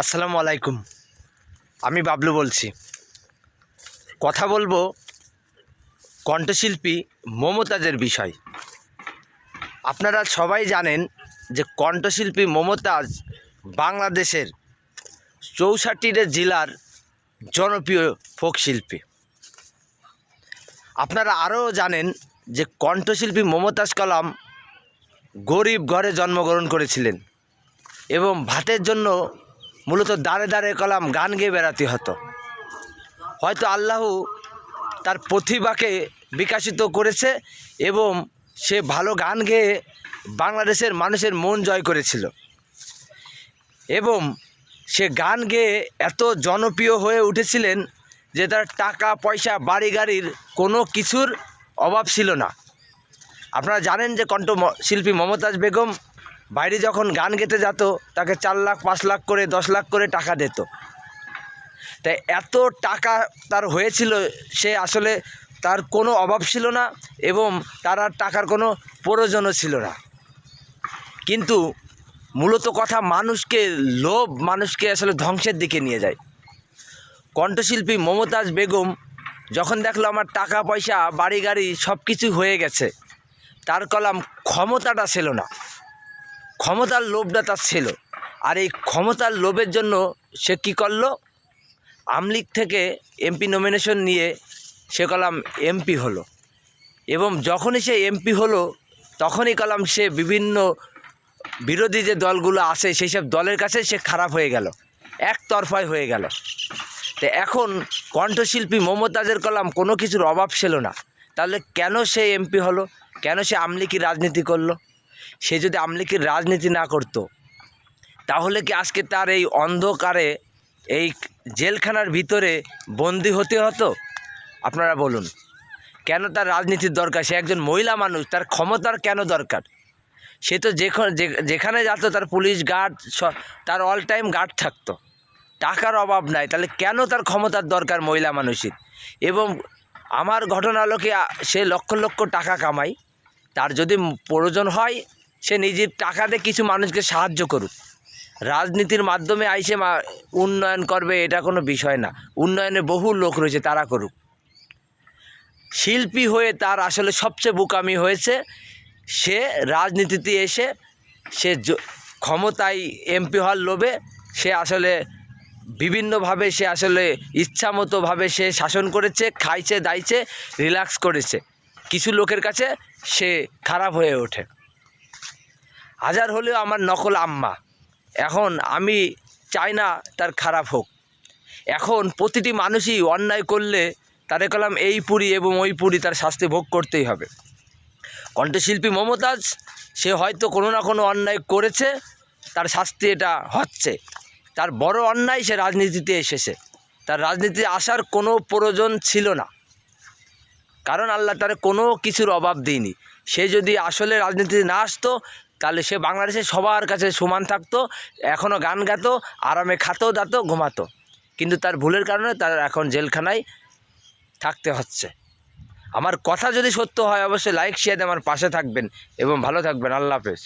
আসসালামু আলাইকুম। আমি বাবলু বলছি। কথা বলব কণ্ঠশিল্পী মমতাজের বিষয়। আপনারা সবাই জানেন যে কণ্ঠশিল্পী মমতাজ বাংলাদেশের চৌষট্টিটা জেলার জনপ্রিয় ফোক শিল্পী। আপনারা আরও জানেন যে কণ্ঠশিল্পী মমতাজ কালাম গরিব ঘরে জন্মগ্রহণ করেছিলেন এবং ভাতের জন্য মূলত দাঁড়ে দাঁড়ে কলাম গান গেয়ে বেড়াতে হতো। হয়তো আল্লাহ তার প্রতিভাকে বিকাশিত করেছে এবং সে ভালো গান গেয়ে বাংলাদেশের মানুষের মন জয় করেছিল। এবং সে গান গেয়ে এত জনপ্রিয় হয়ে উঠেছিলেন যে তার টাকা, পয়সা, বাড়ি গাড়ির কোনো কিছুর অভাব ছিল না। আপনারা জানেন যে কণ্ঠ শিল্পী মমতাজ বেগম বাইরে যখন গান গেতে যেত, তাকে চার লাখ, পাঁচ লাখ করে, দশ লাখ করে টাকা দিত। তাই এত টাকা তার হয়েছিল, সে আসলে তার কোনো অভাব ছিল না এবং তার আর টাকার কোনো প্রয়োজনও ছিল না। কিন্তু মূলত কথা মানুষকে লোভ, মানুষকে আসলে ধ্বংসের দিকে নিয়ে যায়। কণ্ঠশিল্পী মমতাজ বেগম যখন দেখল আমার টাকা, পয়সা, বাড়ি, গাড়ি সব কিছু হয়ে গেছে, তার কলাম ক্ষমতাটা ছিল না। ক্ষমতার লোভটা তার ছিল। আর এই ক্ষমতার লোভের জন্য সে কী করল? আমলিগ থেকে এমপি নমিনেশন নিয়ে সে কলাম এমপি হলো। এবং যখনই সে এমপি হলো, তখনই কলাম সে বিভিন্ন বিরোধী যে দলগুলো আছে, সেই সব দলের কাছে সে খারাপ হয়ে গেল। একতরফায় হয়ে গেল। তো এখন কণ্ঠশিল্পী মমতাজের কলাম কোনো কিছুর অভাব ছিল না। তাহলে কেন সে এমপি হলো? কেন সে আমলিকি রাজনীতি করল? সে যদি আমলিকির রাজনীতি না করতো, তাহলে কি আজকে তার এই অন্ধকারে, এই জেলখানার ভিতরে বন্দি হতে হতো? আপনারা বলুন, কেন তার রাজনীতির দরকার? সে একজন মহিলা মানুষ, তার ক্ষমতার কেন দরকার? সে তো যেখানে যেত তার পুলিশ গার্ড তার অল টাইম গার্ড থাকতো। টাকার অভাব নাই, তাহলে কেন তার ক্ষমতার দরকার মহিলা মানুষের? এবং আমার ঘটনা লোকে সে লক্ষ লক্ষ টাকা কামায়, তার যদি প্রয়োজন হয় সে নিজের টাকা দিয়ে কিছু মানুষকে সাহায্য করুক। রাজনীতির মাধ্যমে আইসে উন্নয়ন করবে, এটা কোনো বিষয় না। উন্নয়নে বহু লোক রয়েছে, তারা করুক। শিল্পী হয়ে তার আসলে সবচেয়ে বোকামি হয়েছে, সে রাজনীতিতে এসে সে ক্ষমতায় এমপি হওয়ার লোভে সে আসলে বিভিন্নভাবে সে আসলে ইচ্ছামতোভাবে সে শাসন করেছে, খাইছে, দাইছে, রিল্যাক্স করেছে। কিছু লোকের কাছে সে খারাপ হয়ে ওঠে। হাজার হলেও আমার নকল আম্মা। এখন আমি চাই না তার খারাপ হোক। এখন প্রতিটি মানুষই অন্যায় করলে তারে কলাম এই পুরী এবং ওই পুরী তার শাস্তি ভোগ করতেই হবে। কণ্ঠশিল্পী মমতাজ, সে হয়তো কোনো না কোনো অন্যায় করেছে, তার শাস্তি এটা হচ্ছে। তার বড় অন্যায় সে রাজনীতিতে এসেছে। তার রাজনীতি আসার কোনো প্রয়োজন ছিল না। কারণ আল্লাহ তার কোনো কিছুর অভাব দিইনি সে যদি আসলে রাজনীতিতে না আসতো তাহলে সে বাংলাদেশে সবার কাছে সমান থাকতো এখনও গান গাতো, আরামে খাতো, দাতো, ঘুমাতো। কিন্তু তার ভুলের কারণে তার এখন জেলখানায় থাকতে হচ্ছে। আমার কথা যদি সত্য হয়, অবশ্যই লাইক শেয়ার দিয়ে আমার পাশে থাকবেন এবং ভালো থাকবেন। আল্লাহ হাফেজ।